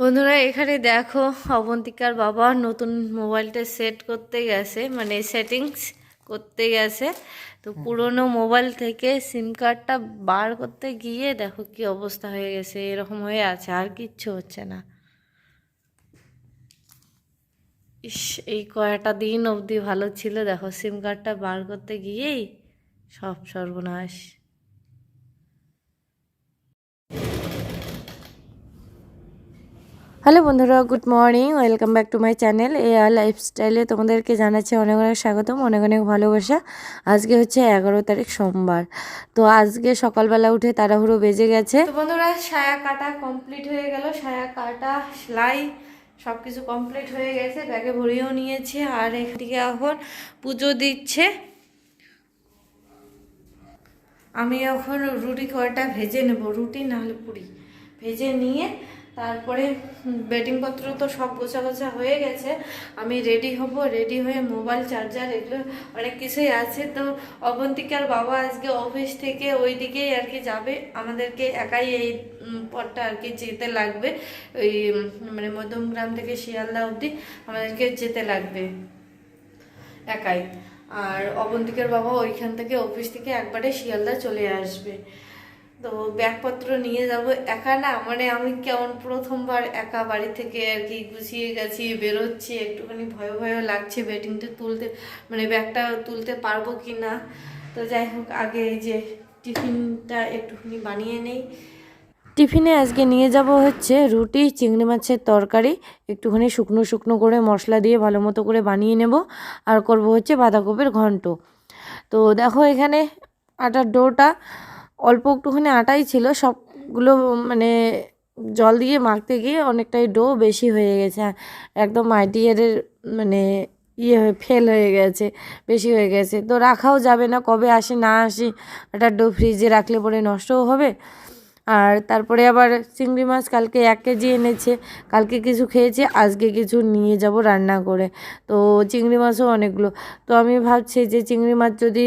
বন্ধুরা এখানে দেখো অবন্তিকার বাবা নতুন মোবাইলটা সেট করতে গেছে মানে সেটিংস করতে গেছে। তো পুরনো মোবাইল থেকে সিম কার্ডটা বার করতে গিয়ে দেখো কি অবস্থা হয়ে গেছে এরকম হয়ে আছে আর কিচ্ছু হচ্ছে না। ইস এই কয়টা দিন অবধি ভালো ছিল দেখো সিম কার্ডটা বার করতে গিয়েই সব সর্বনাশ। হ্যালো বন্ধুরা, good morning, welcome back to my channel A R লাইফস্টাইলে তোমাদেরকে জানাচ্ছি অনেক অনেক স্বাগতম, অনেক অনেক ভালোবাসা। আজকে হচ্ছে এগারো তারিখ সোমবার, তো আজকে সকালবেলা উঠে তাড়াহুড়ো বেজে গেছে। বন্ধুরা, সায়া কাটা কমপ্লিট হয়ে গেল, সায়া কাটা, সেলাই সব কিছু কমপ্লিট হয়ে গেছে, ব্যাগে ভরিয়েও নিয়েছে, আর এদিকে এখন পুজো দিচ্ছে। আমি এখন রুটি কয়টা ভেজে নেব? রুটি নাহলে পুরি? ভেজে নিয়ে তারপরে বেডিং পত্র তো সব গোছা গোছা হয়ে গেছে। আমি রেডি হব রেডি হয়ে মোবাইল চার্জার এগুলো অনেক কিছুই আছে। তো অবন্তিকার বাবা আজকে অফিস থেকে ওই দিকেই আর কি যাবে। আমাদেরকে একাই এই পথটা আর কি যেতে লাগবে। ওই মানে মধ্যমগ্রাম থেকে শিয়ালদা অবধি আমাদেরকে যেতে লাগবে। একাই। আর অবন্তিকের বাবা ওইখান থেকে অফিস থেকে একবারে শিয়ালদা চলে আসবে। তো ব্যাগপত্র নিয়ে যাব একা না মানে আমি কেমন প্রথমবার একা বাড়ি থেকে আর কি গুছিয়ে গেছি, বেরোচ্ছি, একটুখানি ভয় ভয় লাগছে বেটিংটা তুলতে মানে ব্যাগটা তুলতে পারব কি না? তো যাই হোক, আগে এই যে টিফিনটা একটুখানি বানিয়ে নেই। টিফিনে আজকে নিয়ে যাব হচ্ছে রুটি, চিংড়ি মাছের তরকারি, একটুখানি শুকনো শুকনো করে মশলা দিয়ে ভালো মতো করে বানিয়ে নেব, আর করব হচ্ছে বাঁধাকপির ঘন্ট। তো দেখো এখানে আটার ডোটা অল্প একটুখানি আটাই ছিল, সবগুলো মানে জল দিয়ে মাখতে গিয়ে অনেকটাই ডো বেশি হয়ে গেছে একদম আইডিয়ারের মানে ইয়ে হয়ে ফেল হয়ে গেছে, বেশি হয়ে গেছে। তো রাখাও যাবে না, কবে আসে না আসি, একটা ডো ফ্রিজে রাখলে পরে নষ্টও হবে। আর তারপরে আবার চিংড়ি মাছ কালকে এক কেজি এনেছে, কালকে কিছু খেয়েছে, আজকে কিছু নিয়ে যাব রান্না করে। তো চিংড়ি মাছও অনেকগুলো। তো আমি ভাবছি যে চিংড়ি মাছ যদি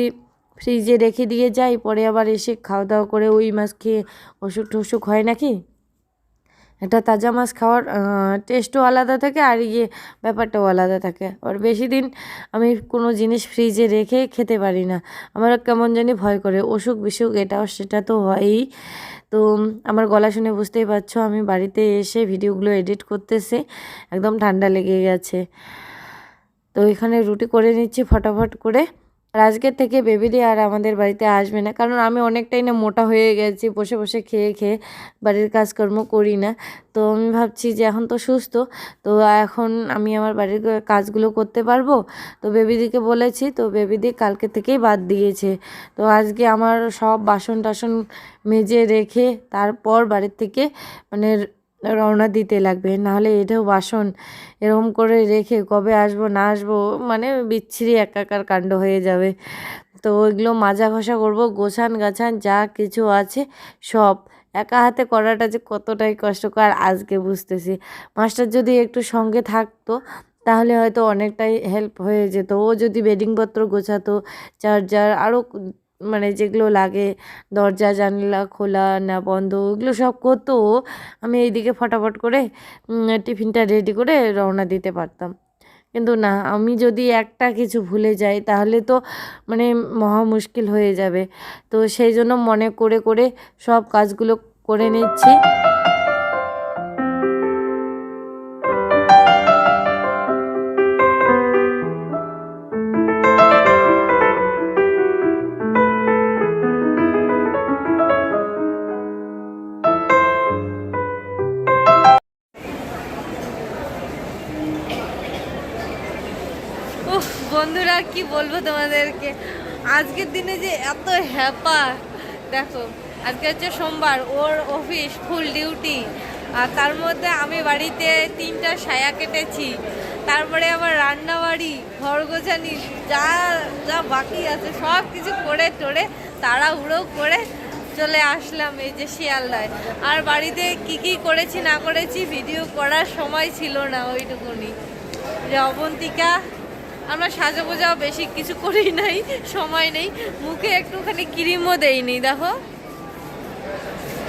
ফ্রিজে রেখে দিয়ে যাই, পরে আবার এসে খাওয়া দাওয়া করে ওই মাছ খেয়ে অসুখ টসুখ হয় নাকি? একটা তাজা মাছ খাওয়ার টেস্টও আলাদা থাকে আর ইয়ে ব্যাপারটাও আলাদা থাকে। আর বেশি দিন আমি কোনো জিনিস ফ্রিজে রেখে খেতে পারি না। আমার কেমন জানি ভয় করে, অসুখ বিসুখ এটা সেটা তো হয়ই। তো আমার গলা শুনে বুঝতেই পারছ, আমি বাড়িতে এসে ভিডিওগুলো এডিট করতেছি, একদম ঠান্ডা লেগে গেছে। তো এখানে রুটি করে নিচ্ছি ফটাফট করে। আর আজকের থেকে বেবিডি আর আমাদের বাড়িতে আসবে না। কারণ আমি অনেকটাই না মোটা হয়ে গেছি, বসে বসে খেয়ে খেয়ে বাড়ির কাজকর্ম করি না। তো আমি ভাবছি যে এখন তো সুস্থ, তো এখন আমি আমার বাড়ির কাজগুলো করতে পারব। তো বেবিদিকে বলেছি, তো বেবিদি কালকে থেকেই বাদ দিয়েছে। তো আজকে আমার সব বাসন টাসন মেজে রেখে তারপর বাড়ির থেকে মানে রওনা দিতে লাগবে। নাহলে এটাও বাসন এরকম করে রেখে কবে আসব, না আসব মানে বিচ্ছিরি একাকার কাণ্ড হয়ে যাবে। তো ওইগুলো মাজা ঘষা করব, গোছান গাছান যা কিছু আছে সব। একা হাতে করাটা যে কতটাই কষ্টকর, আজকে বুঝতেছি। মাস্টার যদি একটু সঙ্গে থাকতো, তাহলে হয়তো অনেকটাই হেল্প হয়ে যেত। ও যদি বেডিংপত্র গোছাতো চার্জার আরও মানে যেগুলো লাগে, দরজা, জানলা খোলা, না বন্ধ, ওগুলো সব করতো। আমি এইদিকে ফটাফট করে টিফিনটা রেডি করে রওনা দিতে পারতাম। কিন্তু না, আমি যদি একটা কিছু ভুলে যাই, তাহলে তো মানে মহা মুশকিল হয়ে যাবে। তো সেই জন্য মনে করে করে সব কাজগুলো করে নিচ্ছি। বন্ধুরা কি বলব তোমাদেরকে? আজকের দিনে যে এত হ্যাপা, দেখো, আজকে হচ্ছে সোমবার, ওর অফিস ফুল ডিউটি আর তার মধ্যে আমি বাড়িতে তিনটা সায়া কেটেছি, তারপরে আবার রান্না বাড়ি ঘর গোছানি যা যা বাকি আছে, সব কিছু করে টোরে তাড়াহুড়ো করে চলে আসলাম এই যে শিয়ালদায়। আর বাড়িতে কি কি করেছি না করেছি ভিডিও করার সময় ছিল না ওইটুকুনি। যে অবন্তিকা আমরা সাজা গোজাও বেশি কিছু করি নাই সময় নেই। মুখে একটুখানি ক্রিমও দেইনি দেখো।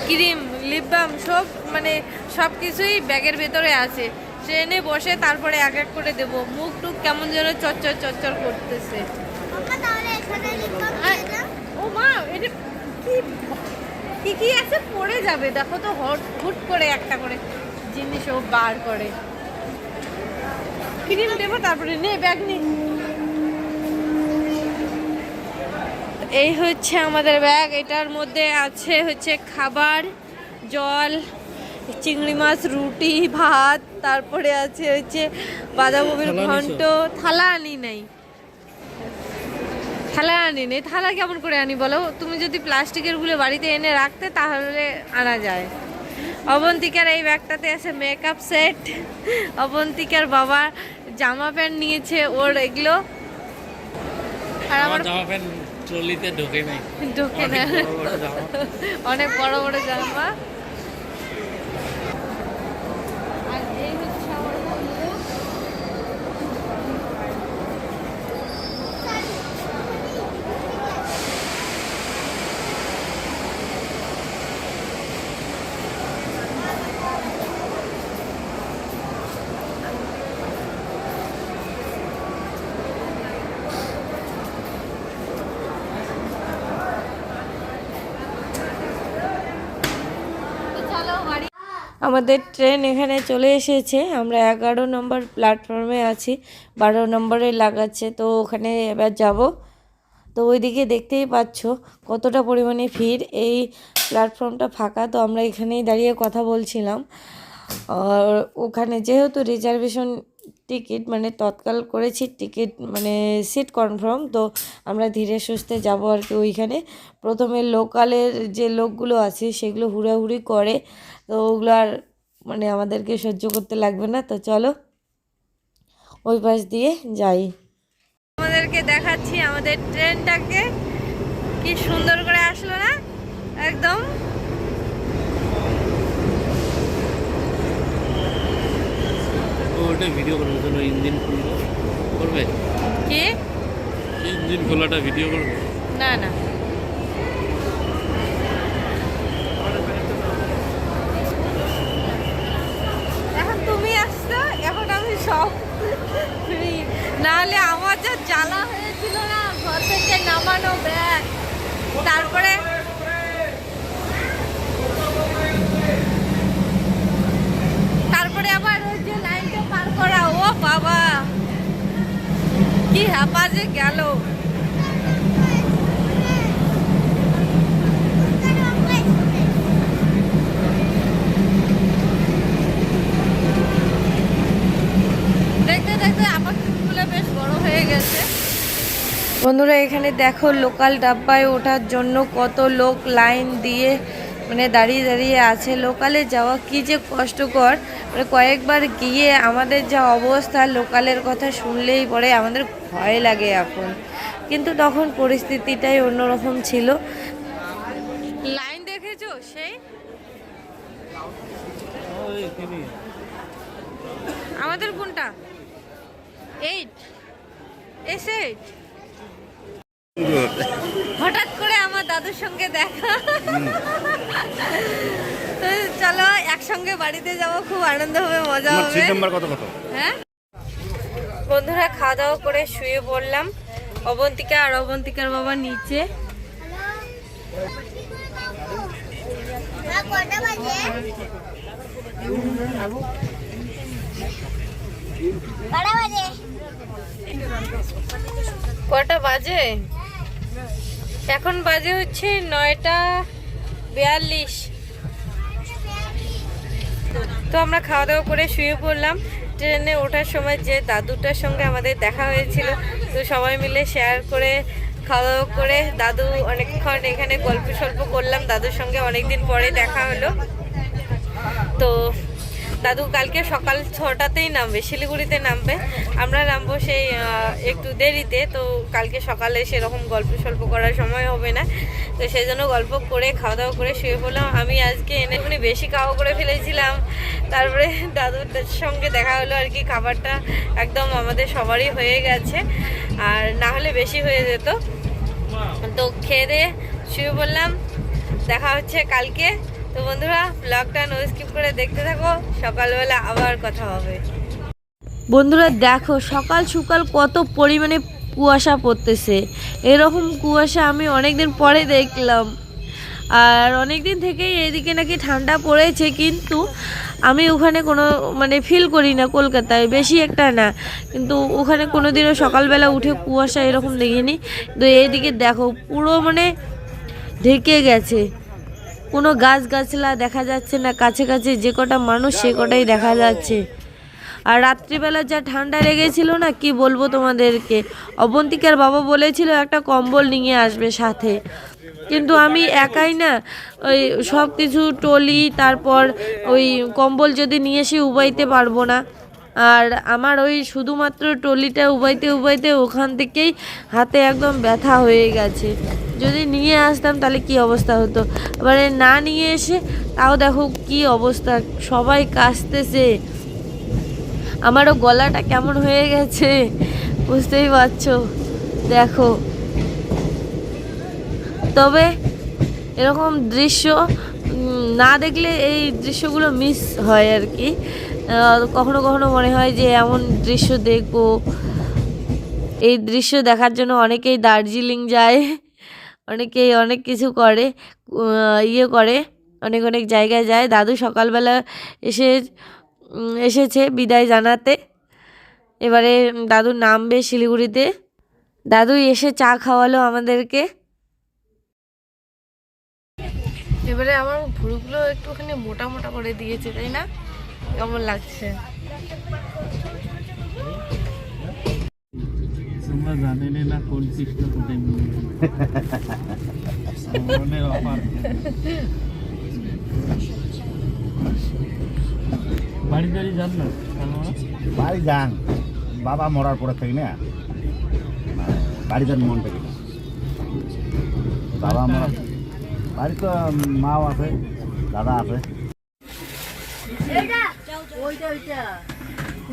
ক্রিম লিপ বাম সব মানে সব কিছুই ব্যাগের ভেতরে আছে। ট্রেনে বসে তারপরে এক এক করে দেব। মুখ টুক কেমন যেন চচ্চর চচ্চর করতেছে। ও মা এটা কি কি কি আছে? পড়ে যাবে। দেখো তো হট হুট করে একটা করে জিনিস ও বার করে। ক্রিম দেবো তারপরে নে ব্যাগ নে। এই হচ্ছে আমাদের ব্যাগ এটার মধ্যে আছে হচ্ছে খাবার জল চিংড়ি মাছ রুটি ভাত তারপরে আছে হচ্ছে বাঁধাকপির ঘন্ট। থালা আনি নাই। থালা আনি নেই। থালা কেমন করে আনি বলো? তুমি যদি প্লাস্টিকেরগুলো বাড়িতে এনে রাখতে তাহলে আনা যায়। অবন্তিকার এই ব্যাগটাতে আছে মেকআপ সেট অবন্তিকার বাবা জামা প্যান্ট নিয়েছে ওর এগুলো। আর আমার জামা প্যান্ট ট্রলিতে ঢোকে নাই। ঢোকে না। অনেক বড় বড় জামা। অনেক বড় বড় জামা আর এই হচ্ছে আমার বন্ধু। তো চলো বাড়ি আমাদের ট্রেন এখানে চলে এসেছে। আমরা এগারো নম্বর প্ল্যাটফর্মে আছি, বারো নম্বরে লাগাচ্ছে, তো ওখানে এবার যাব। তো ওইদিকে দেখতেই পাচ্ছ কতটা পরিমাণে ভিড়। এই প্ল্যাটফর্মটা ফাঁকা, তো আমরা এখানেই দাঁড়িয়ে কথা বলছিলাম। আর ওখানে যেহেতু রিজার্ভেশন টিকিট মানে তৎকাল করেছি টিকিট মানে সিট কনফার্ম তো আমরা ধীরে সুস্থে যাব আর কি ওইখানে। প্রথমে লোকালের যে লোকগুলো আছে, সেগুলো হুড়াহুড়ি করে। তো ওগুলো আর মানে আমাদেরকে সহ্য করতে লাগবে না। তো চলো ওই পাশ দিয়ে যাই। আমাদেরকে দেখাচ্ছি আমাদের ট্রেনটাকে। কি সুন্দর করে আসলো না? একদম। ওটা ভিডিও করার জন্য ইঞ্জিন খুলবো। করবে? কি? ইঞ্জিন খোলাটা ভিডিও করবে? না না এখন তুমি আসছো এখন আমি সব ফ্রি নাহলে আমার যা জ্বালা হয়েছিল না ঘর থেকে নামানো ব্যাগ। তারপরে তারপরে আবার ওই যে লাইনটা পার করা ও বাবা কি হ্যাপা যে গেল দেখতে দেখতে আমার চুলগুলো বেশ বড় হয়ে গেছে বন্ধুরা, এখানে দেখো লোকাল ডাব্বায় ওঠার জন্য কত লোক লাইন দিয়ে মানে দাঁড়িয়ে দাঁড়িয়ে আছে। লোকালে যাওয়া কি যে কষ্টকর। মানে কয়েকবার গিয়ে আমাদের যা অবস্থা লোকালের কথা শুনলেই পরে আমাদের ভয় লাগে এখন। কিন্তু তখন পরিস্থিতিটাই অন্যরকম ছিল। লাইন দেখেছ সেই? আমাদের কোনটা? এইট এস এইট হঠাৎ করে আমার দাদুর সঙ্গে দেখা। তো চলো একসঙ্গে বাড়িতে যাব খুব আনন্দ হবে মজা হবে। কত কত? হ্যাঁ? বন্ধুরা খাওয়া দাওয়া করে শুয়ে পড়লাম। অবন্তিকা আর অবন্তিকার বাবা নিচে। কটা বাজে? এখন বাজে হচ্ছে নয়টা বিয়াল্লিশ। তো আমরা খাওয়া দাওয়া করে শুয়ে পড়লাম। ট্রেনে ওঠার সময় যে দাদুটার সঙ্গে আমাদের দেখা হয়েছিল, তো সবাই মিলে শেয়ার করে খাওয়া দাওয়া করে দাদু অনেকক্ষণ এখানে গল্প সল্প করলাম। দাদুর সঙ্গে অনেকদিন পরে দেখা হলো। তো দাদু কালকে সকাল ছটাতেই নামবে, শিলিগুড়িতে নামবে। আমরা নামবো সেই একটু দেরিতে, তো কালকে সকালে সেরকম গল্প সল্প করার সময় হবে না। তো সেই জন্য গল্প করে খাওয়া দাওয়া করে শুয়ে পড়লাম। আমি আজকে এনে এখনই বেশি খাওয়া করে ফেলেছিলাম। তারপরে দাদুর সঙ্গে দেখা হলো আর কি, খাবারটা একদম আমাদের সবারই হয়ে গেছে। আর না হলে বেশি হয়ে যেত। তো খেয়ে দিয়ে শুয়ে পড়লাম। দেখা হচ্ছে কালকে। তো বন্ধুরা ব্লগটা নো স্কিপ করে দেখতে থাকো, সকালবেলা আবার কথা হবে। বন্ধুরা, দেখো, সকাল সকাল কত পরিমাণে কুয়াশা পড়তেছে। এরকম কুয়াশা আমি অনেকদিন পরে দেখলাম। আর অনেক দিন থেকেই এদিকে নাকি ঠান্ডা পড়েছে, কিন্তু আমি ওখানে কোনো মানে ফিল করি না কলকাতায়, বেশি একটা না। কিন্তু ওখানে কোনো দিনও সকালবেলা উঠে কুয়াশা এরকম দেখিনি। তো এইদিকে দেখো, পুরো মানে ঢেকে গেছে। কোনো গাছ গাছলা দেখা যাচ্ছে না, কাছে কাছে যে কটা মানুষ সে কটাই দেখা যাচ্ছে। আর রাত্রিবেলা যা ঠান্ডা লেগেছিল না, কি বলব তোমাদেরকে? অবন্তিকার বাবা বলেছিল একটা কম্বল নিয়ে আসবে সাথে। কিন্তু আমি একাই না, ওই সব কিছু টলি, তারপর ওই কম্বল যদি নিয়ে এসে উবাইতে পারব না। আর আমার ওই শুধুমাত্র টলিটা উবাইতে উবাইতে ওখান থেকেই হাতে একদম ব্যথা হয়ে গেছে। যদি নিয়ে আসতাম তাহলে কি অবস্থা হতো? এবারে না নিয়ে এসে তাও দেখো কি অবস্থা, সবাই কাশতেছে আমারও গলাটা কেমন হয়ে গেছে, বুঝতেই পারছ? দেখো। তবে এরকম দৃশ্য না দেখলে এই দৃশ্যগুলো মিস হয় আর কি। কখনো কখনো মনে হয় যে এমন দৃশ্য দেখব। এই দৃশ্য দেখার জন্য অনেকেই দার্জিলিং যায়। অনেকেই অনেক কিছু করে ইয়ে করে অনেক অনেক জায়গায় যায়। দাদু সকালবেলা এসে এসেছে বিদায় জানাতে। এবারে দাদু নামবে শিলিগুড়িতে। দাদু এসে চা খাওয়ালো আমাদেরকে। এবারে আমার ভুরুগুলো একটুখানি মোটা মোটা করে দিয়েছে তাই না? কেমন লাগছে? জানেন না কোন কৃষ্ণ কোথায় বাড়ি বাড়ি যান। না বাড়ি যান বাবা মরার পরে থেকে না? বাড়ি যান মন থেকে। না। বাবা মরা বাড়ি তো মাও আছে দাদা আছে।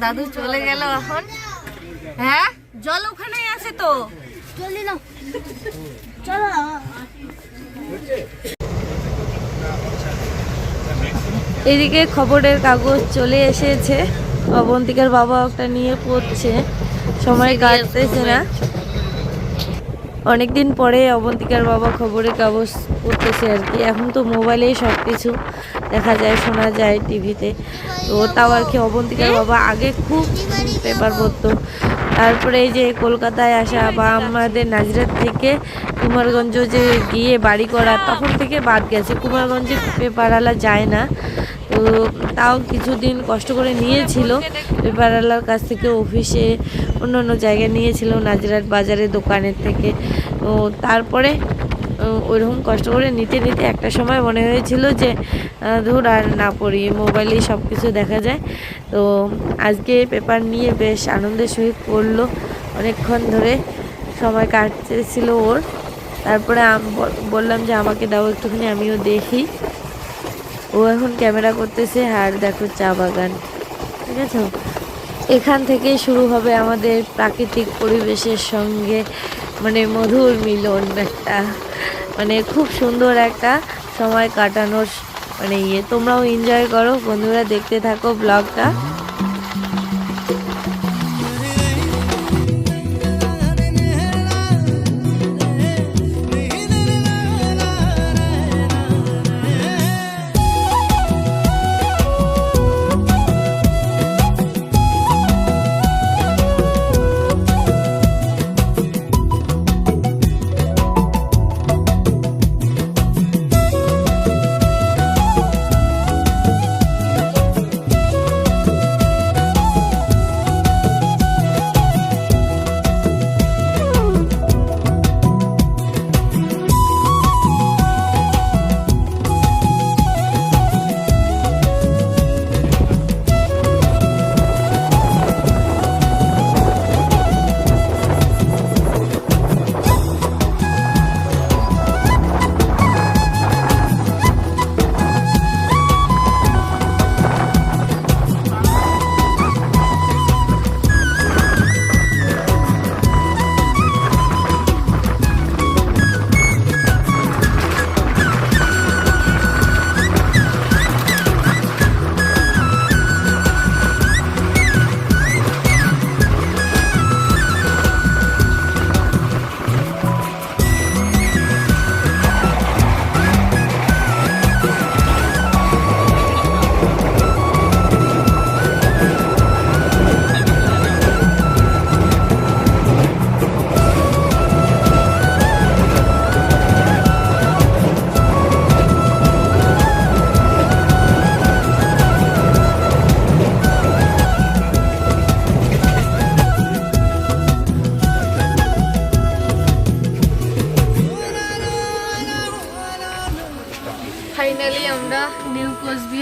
দাদু চলে গেল এখন। হ্যাঁ? জল ওখানেই আছে তো। চলো এদিকে খবরের কাগজ চলে এসেছে। অবন্তিকার বাবা ওটা নিয়ে পড়ছে। সময় কাটতেছে না। অনেকদিন পরে অবন্তিকার বাবা খবরের কাগজ পড়তেছে আর কি। এখন তো মোবাইলেই সব কিছু দেখা যায়, শোনা যায় টিভিতে। তো তাও আর কি অবন্তিকার বাবা আগে খুব পেপার পড়তো। তারপরে এই যে কলকাতায় আসা বা আমাদের নাজিরাত থেকে কুমারগঞ্জ যে গিয়ে বাড়ি করা, তখন থেকে বাদ গেছে। কুমারগঞ্জে পেপারওয়ালা যায় না। তো তাও কিছুদিন কষ্ট করে নিয়েছিল। পেপারওয়ালার কাছ থেকে অফিসে অন্য অন্য জায়গায় নিয়েছিল নাজিরাত বাজারে দোকানের থেকে। তো তারপরে ওইরকম কষ্ট করে নিতে নিতে একটা সময় মনে হয়েছিল যে ধুর আর না পড়ি, মোবাইলেই সব কিছু দেখা যায়। তো আজকে পেপার নিয়ে বেশ আনন্দের সহিত পড়ল। অনেকক্ষণ ধরে সময় কাটতেছিল ওর। তারপরে বললাম যে, আমাকে দাও একটুখানি, আমিও দেখি। ও এখন ক্যামেরা করতেছে, আর দেখো চা বাগান। ঠিক আছে? এখান থেকেই শুরু হবে আমাদের প্রাকৃতিক পরিবেশের সঙ্গে মানে মধুর মিলন একটা। মানে খুব সুন্দর একটা সময় কাটানোর মানে ইয়ে। তোমরাও এনজয় করো। বন্ধুরা দেখতে থাকো ব্লগটা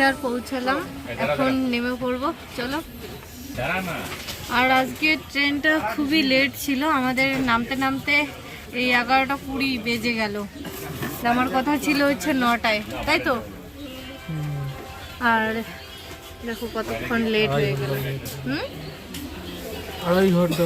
কোচবিহার পৌঁছালাম। এখন নেমে পড়ব। চলো। আর আজকে ট্রেনটা খুবই লেট ছিল। আমাদের নামতে নামতে এই এগারোটা কুড়ি বেজে গেল। আমার কথা ছিল হচ্ছে নটায়, তাই তো? আর দেখো কতক্ষণ লেট হয়ে গেল। হুম? আড়াই ঘণ্টা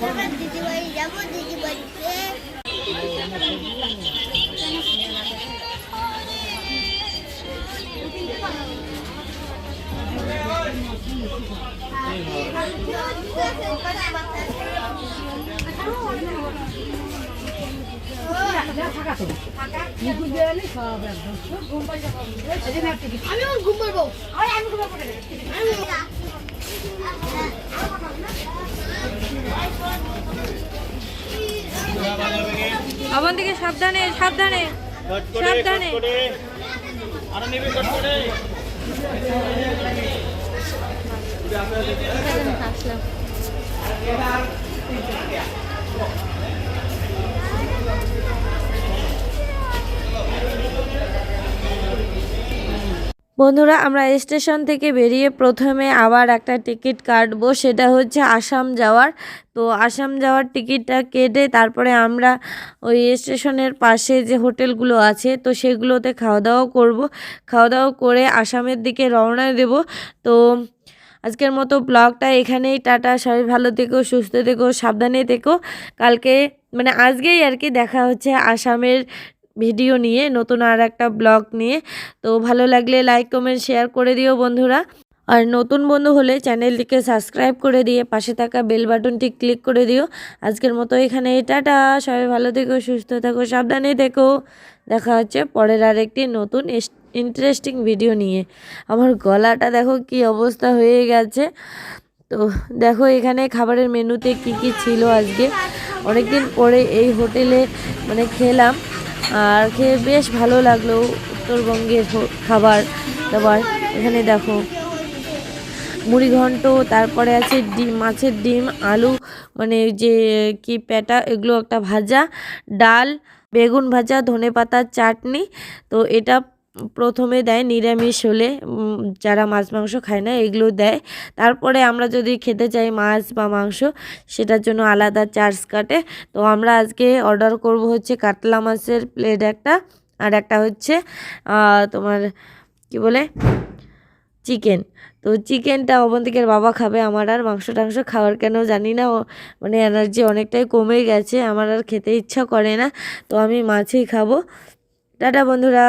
নিয়ে দিদি যাব দিদি আমি ঘুম পারব আমি ঘুম পারব আমার দিকে সাবধানে সাবধানে সাবধানে। আসলাম বন্ধুরা, আমরা স্টেশন থেকে বেরিয়ে প্রথমে আবার একটা টিকিট কাটবো, সেটা হচ্ছে আসাম যাওয়ার। তো আসাম যাওয়ার টিকিটটা কেটে তারপরে আমরা ওই স্টেশনের পাশে যে হোটেলগুলো আছে, তো সেগুলোতে খাওয়া দাওয়া করব। খাওয়া দাওয়া করে আসামের দিকে রওনা দেব। তো আজকের মতো ব্লগটা এখানেই, টাটা, সবাই ভালো থেকো, সুস্থ থেকো, সাবধানে থেকো। কালকে মানে আজকেই আর কি দেখা হচ্ছে আসামের ভিডিও নিয়ে, নতুন আর একটা ব্লগ নিয়ে। তো ভালো লাগলে লাইক, কমেন্ট, শেয়ার করে দিও বন্ধুরা। আর নতুন বন্ধু হলে চ্যানেলটিকে সাবস্ক্রাইব করে দিয়ে পাশে থাকা বেল বাটনটি ক্লিক করে দিও। আজকের মতো এখানে টাটা। সবাই ভালো থেকো, সুস্থ থাকো, সাবধানে থেকো। দেখা হচ্ছে পরের আর একটি নতুন ইন্টারেস্টিং ভিডিও নিয়ে। আমার গলাটা দেখো কি অবস্থা হয়ে গেছে। তো দেখো এখানে খাবারের মেনুতে কি কি ছিল আজকে। অনেকদিন পরে এই হোটেলে মানে খেলাম। আর খেয়ে বেশ ভালো লাগল উত্তরবঙ্গের খাবার দাবার। এখানে দেখো, মুড়ি ঘন্ট, তারপরে আছে ডিম, মাছের ডিম, আলু মানে যে কি প্যাটা, এগুলো একটা ভাজা, ডাল, বেগুন ভাজা ধনে পাতার চাটনি। তো এটা প্রথমে দেয় নিরামিষ হলে যারা মাছ মাংস খায় না, এগুলো দেয়। তারপরে আমরা যদি খেতে চাই মাছ বা মাংস, সেটার জন্য আলাদা চার্জ কাটে। তো আমরা আজকে অর্ডার করব হচ্ছে কাতলা মাছের প্লেট একটা, আর একটা হচ্ছে তোমার কি বলে? চিকেন। তো চিকেনটা অবন্তিকের বাবা খাবে, আমার আর মাংস টাংস খাওয়ার কেন জানি না। মানে এনার্জি অনেকটাই কমে গেছে, আমার আর খেতে ইচ্ছা করে না। তো আমি মাছই খাব। টাটা বন্ধুরা।